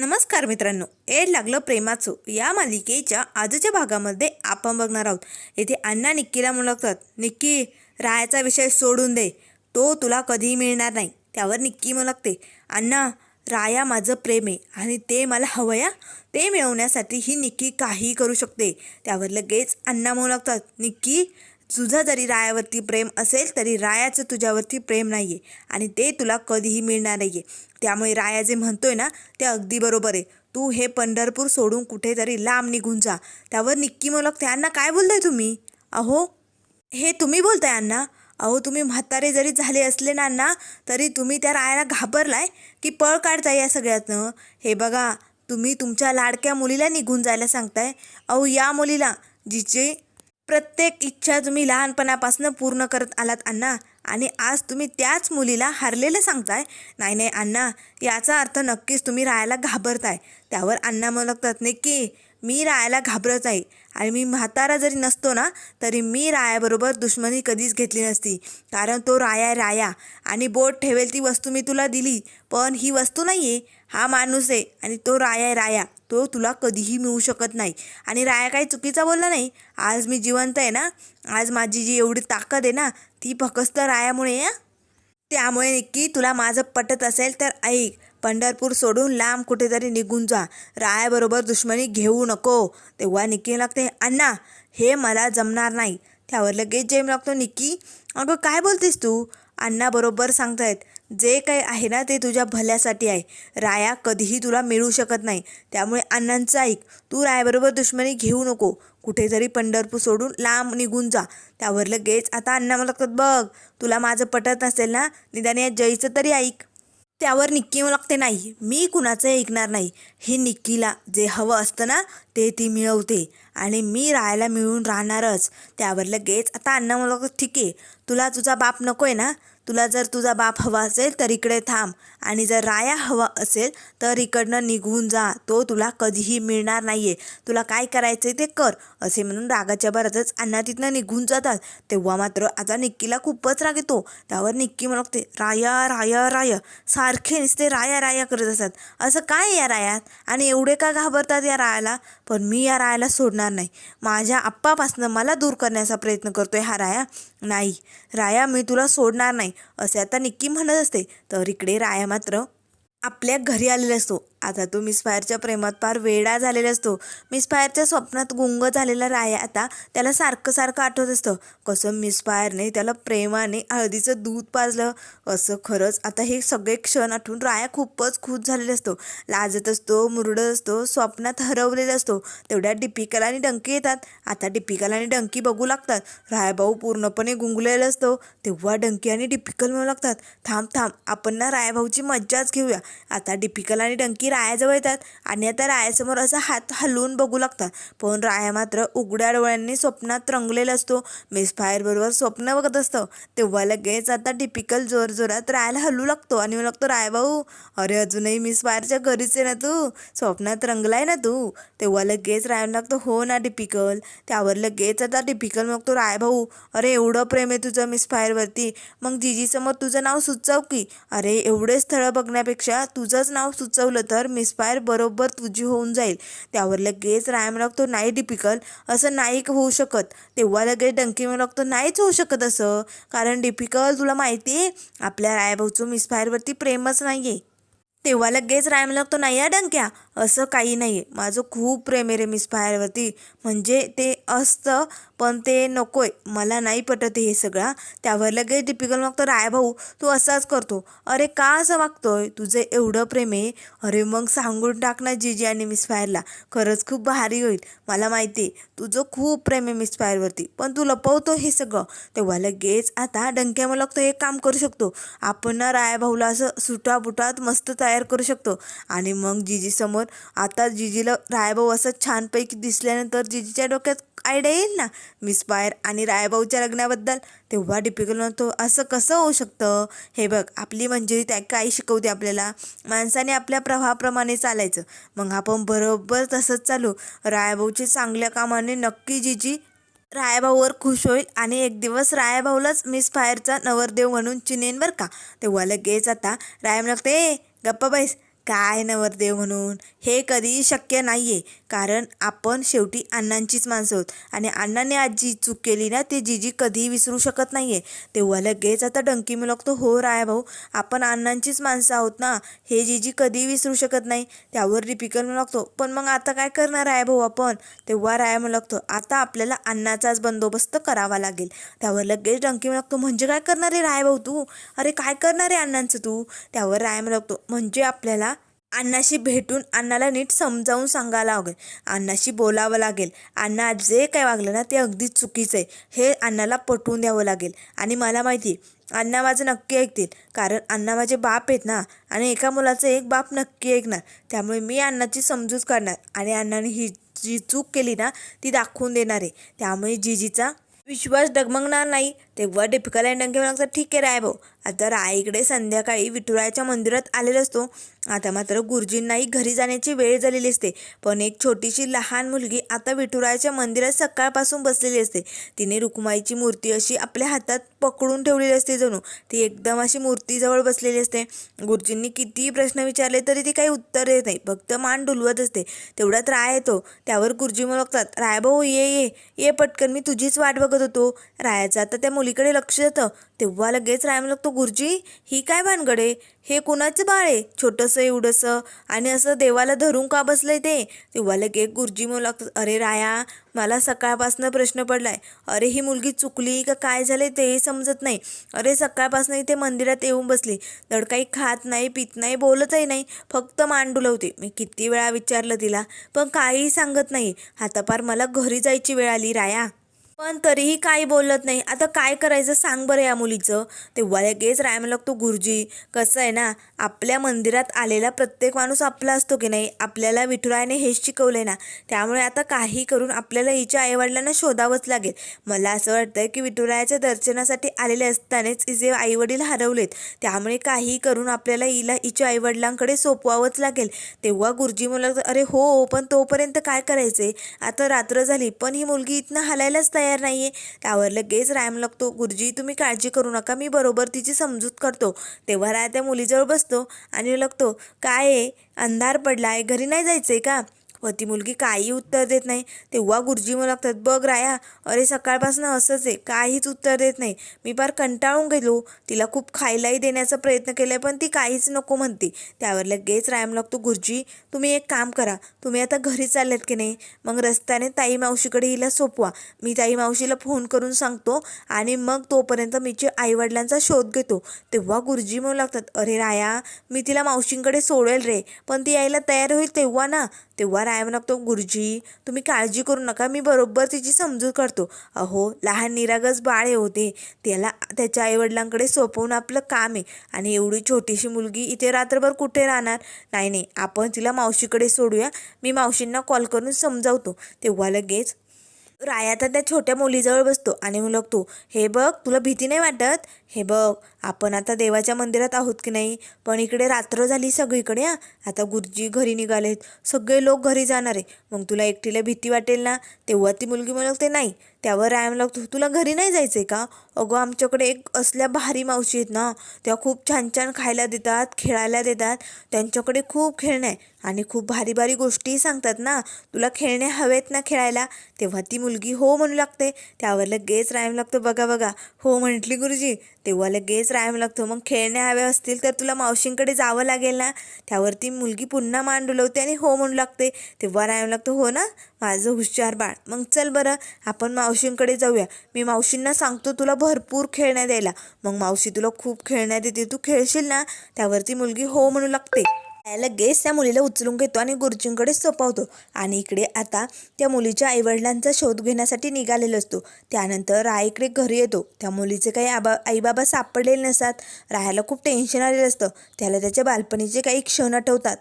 नमस्कार मित्रांनो एड लागलं प्रेमाचं. या मालिकेच्या आजच्या भागामध्ये आपण बघणार आहोत. येथे अण्णा निक्कीला मुलगतात निक्की रायाचा विषय सोडून दे. तो तुला कधीही मिळणार नाही. त्यावर निक्की मुलगते अण्णा राया माझं प्रेम आहे आणि ते मला हवया ते मिळवण्यासाठी ही निक्की काहीही करू शकते. त्यावर लगेच अण्णा मुलगतात निक्की तुझं जरी रायावरती प्रेम असेल तरी रायाचं तुझ्यावरती प्रेम नाही आहे आणि ते तुला कधीही मिळणार नाही आहे त्यामुळे राया जे म्हणतोय ना ते अगदी बरोबर आहे. तू हे पंढरपूर सोडून कुठेतरी लांब निघून जा. त्यावर निक्की मोलक त्यांना काय बोलताय तुम्ही? अहो हे तुम्ही बोलताय अण्णा? अहो तुम्ही म्हातारे जरी झाले असले ना अण्णा तरी तुम्ही त्या रायाला घाबरलाय? की पळ काढताय या सगळ्यातनं. हे बघा तुम्ही तुमच्या लाडक्या मुलीला निघून जायला सांगताय? अहो या मुलीला जिचे प्रत्येक इच्छा तुम्ही लहानपणापासून पूर्ण करत आलात अण्णा. आणि आज तुम्ही त्याच मुलीला हरलेलं सांगताय. नाही नाही अण्णा. याचा अर्थ नक्कीच तुम्ही रायाला घाबरताय. त्यावर अण्णा म्हणतात नक्की मी रायाला घाबरत आहे. आणि मी म्हातारा जरी नसतो ना तरी मी रायाबरोबर दुश्मनी कधीच घेतली नसती. कारण तो राया राया. आणि बोट ठेवेल ती वस्तू मी तुला दिली. पण ही वस्तू नाही आहे हा माणूस आहे आणि तो राया आहे राया. तो तुला कधीही मिळू शकत नाही. आणि राया काही चुकीचा बोलला नाही? आज मी जिवंत आहे ना? आज माझी जी एवढी ताकद आहे ना ती फकस्त रायामुळे आहे त्यामुळे नक्की तुला माझं पटत असेल तर ऐक. पंढरपूर सोडून लांब कुठेतरी निघून जा. रायाबरोबर दुश्मनी घेऊ नको. तेव्हा निक्की लागते अण्णा हे मला जमणार नाही. त्यावर लगेच जेम लागतो निक्की अगं काय बोलतेस तू? अण्णा बरोबर सांगतायत जे काही आहे ना ते तुझ्या भल्यासाठी आहे. राया कधीही तुला मिळू शकत नाही. त्यामुळे अण्णांचं ऐक. तू रायाबरोबर दुश्मनी घेऊ नको. कुठेतरी पंढरपूर सोडून लांब निघून जा. त्यावर लगेच आता अण्णा मला लागतात बघ तुला माझं पटत नसेल ना? निदान या जयचं तरी ऐक. त्यावर निक्की मला लागते नाही. मी कुणाचं ऐकणार नाही. हे निक्कीला जे हवं असतं ना ते ती मिळवते. आणि मी राहायला मिळून राहणारच. त्यावर लगेच आता अण्णा मला ठीक आहे तुला तुझा बाप नको आहे ना. तुला जर तुझा बाप हवा असेल तर इकडे थांब. आणि जर राया हवा असेल तर इकडनं निघून जा. तो तुला कधीही मिळणार नाही आहे तुला काय करायचं आहे ते कर. असे म्हणून रागाच्या भरातच अण्णा तिथनं निघून जातात. तेव्हा मात्र आता निक्कीला खूपच राग येतो. त्यावर निक्की म्हणते राया राया राया. सारखे नुसते राया राया करत असतात. असं काय या रायात? आणि एवढे का घाबरतात या रायाला? पण मी या रायाला सोडणार नाही. माझ्या आप्पापासनं मला दूर करण्याचा प्रयत्न करतोय हा राया. नाही राया मी तुला सोडणार नाही असे आता निक्की म्हणत असते. तर इकडे राया मात्र आपल्या घरी आलेला असतो. आता तो मिस फायरच्या प्रेमात फार वेडा झालेला असतो. मिस फायरच्या स्वप्नात गुंग झालेला राया आता त्याला सारखं सारखं आठवत असतं. कसं मिस फायरने त्याला प्रेमाने हळदीचं दूध पाजलं. असं खरंच आता हे सगळे क्षण आठवून राया खूपच खुश झालेला असतो. लाजत असतो मुरडत असतो स्वप्नात हरवलेला असतो. तेवढ्या डिपिकल आणि डंकी येतात. आता डिपिकल आणि डंकी बघू लागतात. रायाभाऊ पूर्णपणे गुंगलेला असतो. तेव्हा डंकी आणि डिपिकल म्हणू लागतात. थांब थांब. आपण ना रायाभाऊची मज्जाच घेऊया. आता डिपिकल आणि डंकी रायाजवळ येतात. आणि आता रायासमोर असा हात हलवून बघू लागतात. पण राया मात्र उघड्या डोळ्यांनी स्वप्नात रंगलेला असतो. मिस स्वप्न बघत असतं. तेव्हा लगेच आता डिपिकल जोर जोरात रायाला हलू लागतो. आणि मग लागतो राय भाऊ अरे अजूनही मिस फायरच्या घरीच आहे ना तू? स्वप्नात रंगलाय ना तू? तेव्हा लगेच रायला लागतो हो ना डिपिकल त्यावर लगेच आता डिपिकल मागतो राय भाऊ अरे एवढं प्रेम आहे तुझं मिस फायरवरती मग जीजीसमोर तुझं नाव सुचव की. अरे एवढे स्थळं बघण्यापेक्षा तुझंच नाव सुचवलं तर मिसफायर बरोबर तुझी होऊन जाईल. त्यावर लगेच राय लागतो नाही डिपिकल असं नाही होऊ शकत. तेव्हा लगेच डंकी लागतो नाहीच होऊ शकत असं. कारण डिपिकल तुला माहिती आहे आपल्या रायभाऊचं मिसफायरवरती प्रेमच नाही आहे तेव्हा लगेच रायम लागतो नाही या डंक्या. असं काही नाही. आहे माझं खूप प्रेम आहे रे मिस फायरवरती म्हणजे ते असतं पण ते नको आहे मला नाही पटत हे सगळं त्यावर लगेच टिपिकल मग तर राय भाऊ तू असाच करतो. अरे का असं वागतोय? तुझं एवढं प्रेम आहे. अरे मग सांगून टाक ना जीजी आणि मिस फायरला खरंच खूप भारी होईल. मला माहिती आहे तुझं खूप प्रेम आहे मिस फायरवरती पण तू लपवतो हे सगळं. तेव्हा लगेच आता डंक्या मला लागतो एक काम करू शकतो. आपण ना राय भाऊला असं सुटाबुटात मस्त तयार करू शकतो. आणि मग जीजीसमोर आता जिजीला रायभाऊ असं छानपैकी दिसल्यानंतर जिजीच्या डोक्यात आयडिया येईल ना? मिस पायर आणि रायभाऊच्या लग्नाबद्दल तेव्हा डिपिकल नव्हतो. असं कसं होऊ शकतं? हे बघ आपली मंजुरी त्या काय शिकवते आपल्याला. माणसाने आपल्या प्रवाहाप्रमाणे चालायचं. मग आपण बरोबर तसंच चालू. रायभाऊच्या चांगल्या कामाने नक्की जिजी रायभाऊवर खुश होईल आणि एक दिवस रायभाऊलाच मिस फायरचा नवरदेव म्हणून चिनेन बरं का? तेव्हा लगेच आता राय लागते ए गप्पा बैस. काय नवरदेव म्हणून? हे कधीही शक्य नाही आहे कारण आपण शेवटी अण्णांचीच माणसं आहोत. आणि अण्णाने आज जी चूक केली ना ते जीजी कधीही विसरू शकत नाही आहे तेव्हा लगेच आता डंकी मिळकतो हो राय भाऊ आपण अण्णांचीच माणसं आहोत ना हे जीजी कधीही विसरू शकत नाही. त्यावर रिपिकल लागतो पण मग आता काय करणार आहे भाऊ आपण? तेव्हा राय लागतो आता आपल्याला अण्णाचाच बंदोबस्त करावा लागेल. त्यावर लगेच डंकी लागतो म्हणजे काय करणार आहे राय भाऊ तू? अरे काय करणार आहे अण्णांचं तू? त्यावर राय लागतो म्हणजे आपल्याला अण्णाशी भेटून अण्णाला नीट समजावून सांगायला लागेल अण्णाशी बोलावं लागेल. अण्णा आज जे काय वागलं ना ते अगदी चुकीचं आहे हे अण्णाला पटवून द्यावं लागेल. आणि मला माहिती आहे अण्णा माझं नक्की ऐकतील. कारण अण्णा माझे बाप आहेत ना. आणि एका मुलाचं एक बाप नक्की ऐकणार. त्यामुळे मी अण्णाची समजूत काढणार. आणि अण्णाने ही जी चूक केली ना ती दाखवून देणार आहे. त्यामुळे जीजीचा विश्वास डगमगणार नाही. तेव्हा डिपिकल अँड डंके लागतात ठीक आहे राय भाऊ. आता रायकडे संध्याकाळी विठुरायाच्या मंदिरात आलेला असतो. आता मात्र गुरुजींनाही घरी जाण्याची वेळ झालेली असते. पण एक छोटीशी लहान मुलगी आता विठुरायाच्या मंदिरात सकाळपासून बसलेली असते. तिने रुक्माईची मूर्ती अशी आपल्या हातात पकडून ठेवलेली असते जणू. ती एकदम अशी मूर्तीजवळ बसलेली असते. गुरुजींनी कितीही प्रश्न विचारले तरी ती काही उत्तर देत नाही. फक्त मान डुलवत असते. तेवढ्यात राय येतो. त्यावर गुरुजी म्हणतात राय भाऊ ये ये. ये पटकन मी तुझीच वाट बघत होतो. रायाचा आता त्या मुलीकडे लक्ष देतं. तेव्हा लगेच राय म्हणतो गुरुजी ही काय भानगडे? हे कुणाचं बाळ आहे? छोटंसं एवढंसं? आणि असं देवाला धरून का बसलंय ते? तेव्हा लगेच गुरुजी म्हणू अरे राया मला सकाळपासनं प्रश्न पडलाय. अरे ही मुलगी चुकली का काय झाले तेही समजत नाही. अरे सकाळपासनं इथे मंदिरात येऊन बसली. धड काही खात नाही पित नाही बोलतही नाही. फक्त मान मी किती वेळा विचारलं तिला पण काहीही सांगत नाही. हातापार मला घरी जायची वेळ आली राया. पण तरीही काही बोलत नाही. आता काय करायचं सांग बरं या मुलीचं. तेव्हा लगेच रायम लागतो गुरुजी. कसं आहे ना आपल्या मंदिरात आलेला प्रत्येक माणूस आपला असतो की नाही? आपल्याला विठुरायाने हेच शिकवलंय ना. त्यामुळे आता काही करून आपल्याला हिच्या आईवडिलांना शोधावंच लागेल. मला असं वाटतं की विठुरायाच्या दर्शनासाठी आलेले असतानाच हिचे आईवडील हरवलेत. त्यामुळे काही करून आपल्याला हिला हिच्या आईवडिलांकडे सोपवावंच लागेल. तेव्हा गुरुजी मला अरे हो पण तोपर्यंत काय करायचे आता रात्र झाली पण ही मुलगी इथनं हलायलाच तयार नाहीये. त्यावर लगेच रायम लागतो. गुरुजी तुम्ही काळजी करू नका. मी बरोबर तिची समजूत करतो. तेव्हा राय त्या मुलीजवळ बसतो आणि लागतो काय आहे? अंधार पडला आहे घरी नाही जायचं आहे का? व ती मुलगी काही उत्तर देत नाही. तेव्हा गुरुजी म्हणू लागतात बघ राया अरे सकाळपासून असंच आहे काहीच उत्तर देत नाही. मी फार कंटाळून गेलो. तिला खूप खायलाही देण्याचा प्रयत्न केला पण ती काहीच नको म्हणते. त्यावर लगेच रायम लागतो गुरुजी तुम्ही एक काम करा. तुम्ही आता घरी चाललेत की नाही? मग रस्त्याने ताई मावशीकडे हिला सोपवा. मी ताई मावशीला फोन करून सांगतो आणि मग तोपर्यंत मीचे आईवडिलांचा शोध घेतो. तेव्हा गुरुजी म्हणू लागतात अरे राया मी तिला मावशींकडे सोडेल रे पण ती यायला तयार होईल तेव्हा ना. तेव्हा राय म्हणतो गुरुजी तुम्ही काळजी करू नका मी बरोबर तिची समजूत करतो अहो लहान निरागस बाळ हे होते. त्याला त्याच्या आईवडिलांकडे सोपवून आपलं काम आहे आणि एवढी छोटीशी मुलगी इथे रात्रभर कुठे राहणार? नाही नाही आपण तिला मावशीकडे सोडूया. मी मावशींना कॉल करून समजावतो. तेव्हा लगेच राया तर त्या छोट्या मुलीजवळ बसतो आणि मग लागतो हे बघ तुला भीती नाही वाटत? हे बघ आपण आता देवाच्या मंदिरात आहोत की नाही? पण इकडे रात्र झाली सगळीकडे हां. आता गुरुजी घरी निघालेत. सगळे लोक घरी जाणार आहे. मग तुला एकटीला भीती वाटेल ना? तेव्हा ती मुलगी म्हणते नाही. त्यावर राया लागतो तुला घरी नाही जायचं आहे का? अगं आमच्याकडे एक असल्या भारी मावशी आहेत ना. त्या खूप छान छान खायला देतात खेळायला देतात. त्यांच्याकडे खूप खेळणं आहे. आणि खूप भारी भारी गोष्टीही सांगतात ना. तुला खेळणे हवेत ना खेळायला. तेव्हा ती मुलगी हो म्हणू लागते. त्यावर लगेच रायम लागतो. बघा बघा. हो म्हटली गुरुजी. तेव्हा लगेच रायम लागतो. मग खेळणे हवे असतील तर तुला मावशींकडे जावं लागेल ना. त्यावर ती मुलगी पुन्हा मान डुलवते आणि हो म्हणू लागते. तेव्हा रायम लागतो हो ना? माझं हुशार बाळ. मग चल बरं. आपण मावशींकडे जाऊया. मी मावशींना सांगतो तुला भरपूर खेळण्या द्यायला. मग मावशी तुला खूप खेळण्या देते. तू खेळशील ना? त्यावर ती मुलगी हो म्हणू लागते. लगेच त्या मुलीला उचलून घेतो आणि गुरुजींकडे सोपवतो. आणि इकडे आता त्या मुलीच्या आईवडिलांचा शोध घेण्यासाठी निघालेला असतो. त्यानंतर राय इकडे घरी येतो. त्या मुलीचे काही आबा आईबाबा सापडलेले नसतात. राहायला खूप टेन्शन आलेलं असतं. त्याला त्याच्या बालपणीचे काही क्षण आठवतात.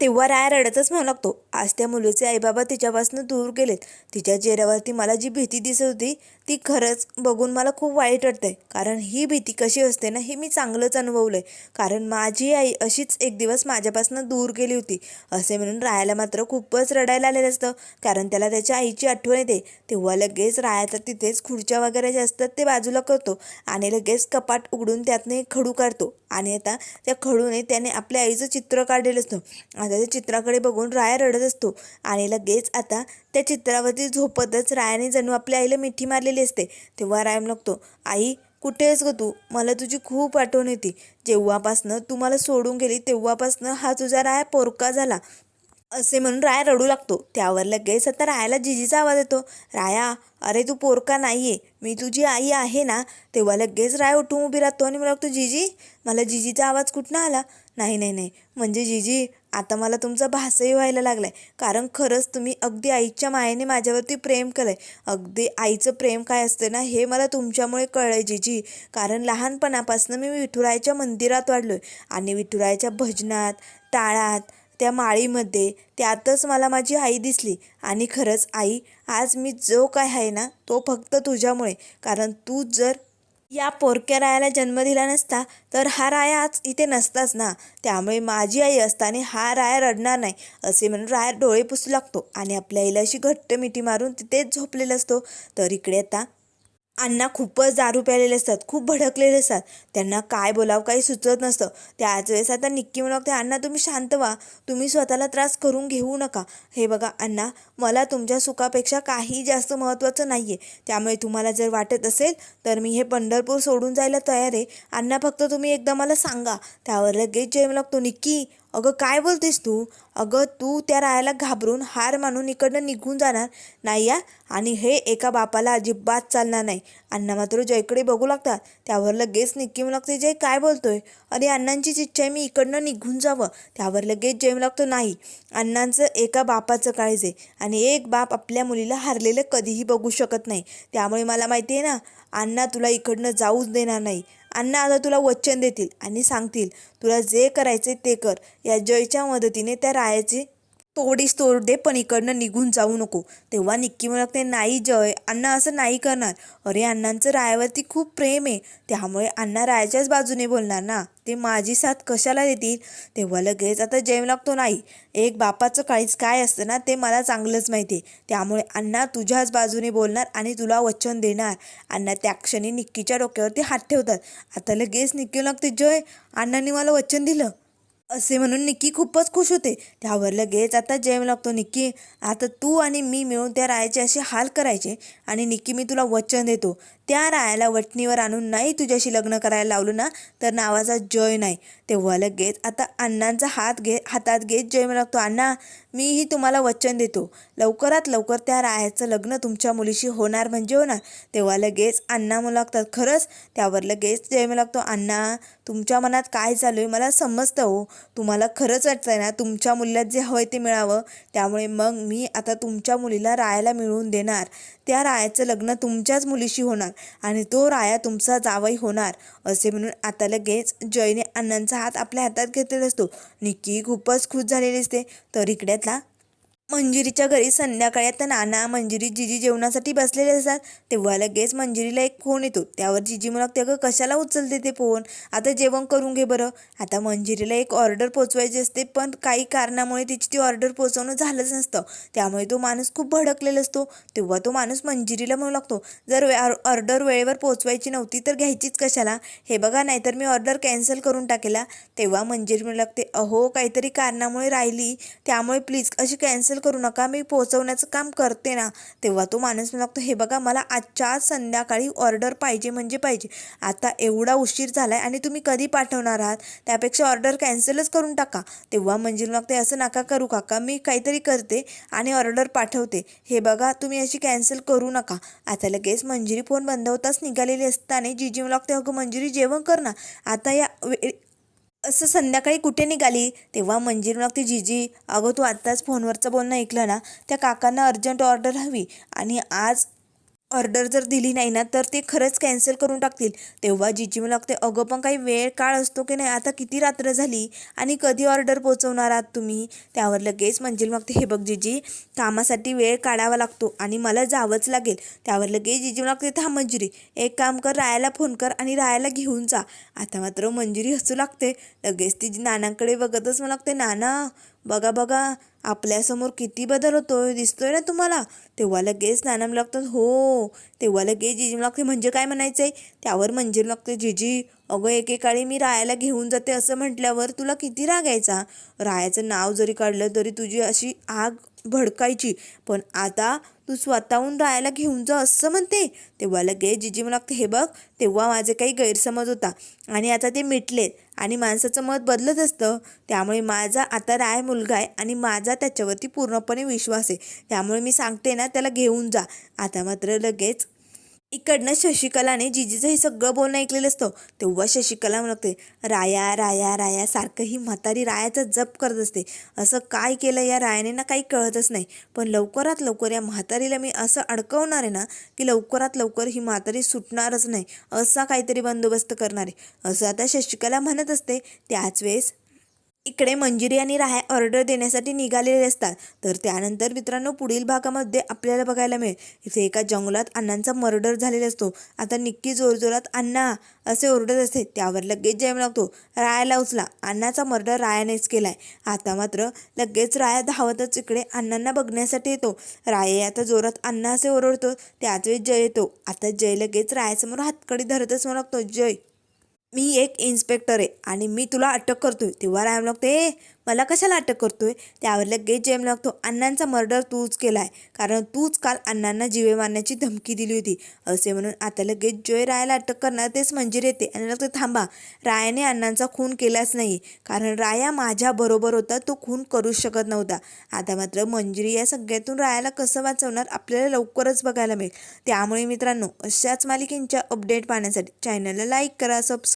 तेव्हा राया रडतच म्हणू लागतो आज त्या मुलीचे आईबाबा तिच्यापासून दूर गेलेत. तिच्या चेहऱ्यावरती मला जी भीती दिसत होती ती खरंच बघून मला खूप वाईट वाटतंय. कारण ही भीती कशी असते ना हे मी चांगलंच अनुभवलं आहे कारण माझी आई अशीच एक दिवस माझ्यापासून दूर गेली होती. असे म्हणून रायाला मात्र खूपच रडायला आलेलं असतं. कारण त्याला त्याच्या आईची आठवण येते. तेव्हा लगेच राया तर तिथेच खुर्च्या वगैरे ज्या असतात ते बाजूला करतो आणि लगेच कपाट उघडून त्यातनं एक खडू काढतो. आणि आता त्या खडूने त्याने आपल्या आईचं चित्र काढलेलं असतं. आता त्या चित्राकडे बघून राया रडत असतो. आणि लगेच आता त्या चित्रावरती झोपतच रायाने जणू आपल्या आईला मिठी मारलेली असते. तेव्हा रायम लागतो आई कुठे आहेस ग तू? मला तुझी खूप आठवण येते. जेव्हापासनं तू मला सोडून गेली तेव्हापासनं हा तुझा राया पोरका झाला. असे म्हणून राया रडू लागतो. त्यावर लगेच आता रायाला जिजीचा आवाज येतो. राया अरे तू पोरका नाही आहे मी तुझी आई आहे ना? तेव्हा लगेच राय उठून उभी राहतो आणि मला लागतो जिजी मला जिजीचा आवाज कुठनं आला? नाही नाही नाही. म्हणजे जिजी आता मला तुमचा भासही व्हायला लागला आहे कारण खरंच तुम्ही अगदी आईच्या मायेने माझ्यावरती प्रेम केलंय. अगदी आईचं प्रेम काय असतं ना हे मला तुमच्यामुळे कळलंय जिजी. कारण लहानपणापासून मी विठुरायच्या मंदिरात वाढलो आहे आणि विठुरायच्या भजनात टाळात त्या माळीमध्ये त्यातच मला माझी आई दिसली. आणि खरंच आई आज मी जो काय आहे ना तो फक्त तुझ्यामुळे. कारण तू जर या पोरक्या रायाला जन्म दिला नसता तर हा राया आज इथे नसताच ना. त्यामुळे माझी आई असताना हा राया रडणार नाही असे म्हणून राया डोळे पुसू लागतो. आणि आपल्या आईला अशी घट्ट मिठी मारून तिथेच झोपलेला असतो. तर इकडे आता अण्णा खूपच दारू प्यालेले असतात खूप भडकलेले असतात. त्यांना काय बोलावं काही सुचत नसतं. त्याच वेळेस आता निक्की म्हणून अण्णा तुम्ही शांत व्हा. तुम्ही स्वतःला त्रास करून घेऊ नका. हे बघा अण्णा मला तुमच्या सुखापेक्षा काही जास्त महत्त्वाचं नाही आहे त्यामुळे तुम्हाला जर वाटत असेल तर मी हे पंढरपूर सोडून जायला तयार आहे. अण्णा फक्त तुम्ही एकदा मला सांगा. त्यावर लगेच जेम लागतो निक्की अगं काय बोलतेस तू? अगं तू त्या रायाला घाबरून हार मानून इकडनं निघून जाणार नाही या. आणि हे एका बापाला अजिबात चालणार नाही. अण्णा मात्र जयकडे बघू लागतात. त्यावर लगेच निक्की लागते जय काय बोलतोय? अरे अण्णांचीच इच्छा आहे मी इकडनं निघून जावं. त्यावर लगेच जयम लागतो नाही. अण्णांचं एका बापाचं काळीज आहे. आणि एक बाप आपल्या मुलीला हारलेलं कधीही बघू शकत नाही. त्यामुळे मला माहिती आहे ना अण्णा तुला इकडनं जाऊच देणार नाही. अण्णा आता तुला वचन देतील आणि सांगतील तुला जे करायचे ते कर. या जयच्या मदतीने त्या रायाची तोडीस तोड दे पण इकडनं निघून जाऊ नको. तेव्हा निक्की म्हणते नाही जय अण्णा असं नाही करणार. अरे अण्णांचं रायावरती खूप प्रेम आहे. त्यामुळे अण्णा रायाच्याच बाजूने बोलणार ना. ते माझी साथ कशाला देतील? तेव्हा लगेच आता जय लागतो नाही एक बापाचं काळीच काय असतं ना ते मला चांगलंच माहिती आहे. त्यामुळे अण्णा तुझ्याच बाजूने बोलणार आणि तुला वचन देणार. अण्णा त्या क्षणी निक्कीच्या डोक्यावरती हात ठेवतात. आता लगेच निक्की लागते जय अण्णांनी मला वचन दिलं. असे म्हणून निक्की खूपच खुश होते. त्यावर लगेच आता जयम लागतो. निक्की आता तू आणि मी मिळून त्या रायाचे असे हाल करायचे आणि निक्की मी तुला वचन देतो. त्या रायाला वटणीवर आणून नाही तुझ्याशी लग्न करायला लावलं ना तर नावाचा जय नाही. तेव्हा लगेच आता अण्णांचा हात घे हातात घेत जयम लागतो. अण्णा मीही तुम्हाला वचन देतो. लवकरात लवकर त्या रायाचं लग्न तुमच्या मुलीशी होणार म्हणजे होणार. तेव्हा लगेच अण्णा म्हणू लागतात खरंच? त्यावर लगेच जय लागतो अण्णा तुमच्या मनात काय चालू आहे मला समजतं हो. तुम्हाला खरंच वाटतं आहे ना? तुमच्या मुलीला जे हवं ते मिळावं. त्यामुळे मग मी आता तुमच्या मुलीला रायाला मिळवून देणार. त्या रायाचं लग्न तुमच्याच मुलीशी होणार आणि तो राया तुमचा जावई होणार. असे म्हणून आता लगेच जयने अण्णांचा हात आपल्या हातात घेतलेला असतो. निक्की खूपच खुश झालेली असते तर इकड्यात là. मंजिरीच्या घरी संध्याकाळी आता नाना मंजिरी जिजी जेवणासाठी बसलेले असतात. तेव्हा लगेच मंजिरीला एक फोन येतो. त्यावर जिजी म्हणत ते अगं कशाला उचलते ते फोन आता जेवण करून घे बरं. आता मंजिरीला एक ऑर्डर पोचवायची असते पण काही कारणामुळे तिची ती ऑर्डर पोचवणं झालंच नसतं. त्यामुळे तो माणूस खूप भडकलेला असतो. तेव्हा तो माणूस मंजिरीला म्हणू लागतो जर वे ऑर्डर वेळेवर पोचवायची नव्हती तर घ्यायचीच कशाला? हे बघा नाहीतर मी ऑर्डर कॅन्सल करून टाकेला. तेव्हा मंजिरी म्हणू लागते अहो काहीतरी कारणामुळे राहिली. त्यामुळे प्लीज अशी कॅन्सल कॅन्सल करू नका मी पोहोचवण्याचं काम करते ना तेव्हा तो माणूस म्हणू लागतो हे बघा मला आजच्या आज संध्याकाळी ऑर्डर पाहिजे म्हणजे पाहिजे. आता एवढा उशीर झाला आहे आणि तुम्ही कधी पाठवणार आहात? त्यापेक्षा ऑर्डर कॅन्सलच करून टाका. तेव्हा मंजिरी लागते असं नका करू काका मी काहीतरी करते आणि ऑर्डर पाठवते. हे बघा तुम्ही अशी कॅन्सल करू नका. आता लगेच मंजिरी फोन बंद होताच निघालेली असताना जिजी लागते अगं मंजिरी जेवण कर ना. आता या वे असं संध्याकाळी कुठे निघाली? तेव्हा मंजिरी लागते जीजी अगं तू आत्ताच फोनवरचं बोलणं ऐकलं ना त्या काकांना अर्जंट ऑर्डर हवी आणि आज ऑर्डर जर दिली नाही ना तर ते खरंच कॅन्सल करून टाकतील. तेव्हा जिजी मला लागते अगं पण काही वेळ काळ असतो की नाही? आता किती रात्र झाली आणि कधी ऑर्डर पोचवणार आहात तुम्ही? त्यावर लगेच मंजिल मागते हे बघ जिजी कामासाठी वेळ काढावा लागतो आणि मला जावंच लागेल. त्यावर लगेच जिजी मला लागते थांब मंजुरी एक काम कर रायाला फोन कर आणि रायाला घेऊन जा. आता मात्र मंजुरी हसू लागते. लगेच ती नानांकडे बघतच मला लागते नाना बघा बघा आपल्यासमोर किती बदल होतोय दिसतोय ना तुम्हाला? तेव्हा लगेच नाना लागतात हो. तेव्हा लगेच जिजी मला लागते म्हणजे काय म्हणायचं आहे त्यावर म्हणजे लागते जिजी अगं एकेकाळी मी रायाला घेऊन जाते असं म्हटल्यावर तुला किती राग यायचा? रायाचं नाव जरी काढलं तरी तुझी अशी आग भडकायची. पण आता तू स्वतःहून रायाला घेऊन जा असं म्हणते. तेव्हा लगेच जिजी मला लागते हे बघ तेव्हा माझे काही गैरसमज होता आणि आता ते मिटलेत. आणि माणसाचं मत बदलत असतं त्यामुळे माझा आता राय मुलगा आहे आणि माझा त्याच्यावरती पूर्णपणे विश्वास आहे. त्यामुळे मी सांगते ना त्याला घेऊन जा. आता मात्र लगेच इकडनं शशिकलाने जिजीचं हे सगळं बोलणं ऐकलेलं असतं. तेव्हा शशिकला म्हणते राया राया राया सारखं ही म्हातारी रायाचा जप करत असते. असं काय केलं या रायाने ना काही कळतच नाही. पण लवकरात लवकर या म्हातारीला मी असं अडकवणार आहे ना की लवकरात लवकर ही म्हातारी सुटणारच नाही. असा काहीतरी बंदोबस्त करणार. आहे असं आता शशिकला म्हणत असते. त्याच वेळेस इकडे मंजिरी आणि राह्या ऑर्डर देण्यासाठी निघालेले असतात. तर त्यानंतर मित्रांनो पुढील भागामध्ये आपल्याला बघायला मिळेल. इथे एका जंगलात अण्णांचा मर्डर झालेला असतो. आता निक्की जोरजोरात अण्णा असे ओरडत असते. त्यावर लगेच जयम लागतो. रायाला उचला. अण्णाचा मर्डर रायानेच केलाय. आता मात्र लगेच राया धावतच इकडे अण्णांना बघण्यासाठी येतो. राया आता जोरात अण्णा असे ओरडतो. त्याच वेळी जय येतो. आता जय लगेच रायासमोर हातकडी धरतच म्हणा लागतो. जय. मी एक इन्स्पेक्टर आहे आणि मी तुला अटक करतोय. तेव्हा राम लागतो ए मला कशाला अटक करतोय? त्यावर लगेच जेम लागतो अण्णांचा मर्डर तूच केला आहे कारण तूच काल अण्णांना जीवे मारण्याची धमकी दिली होती. असे म्हणून आता लगेच जय रायाला अटक करणार तेच मंजिर येते. आणि लागतं थांबा रायाने अण्णांचा खून केलाच नाही. कारण राया माझ्या बरोबर होता तो खून करूच शकत नव्हता. आता मात्र मंजिरी या सगळ्यातून रायाला कसं वाचवणार आपल्याला लवकरच बघायला मिळेल. त्यामुळे मित्रांनो अशाच मालिकेंच्या अपडेट पाहण्यासाठी चॅनलला लाईक करा सबस्क्राईब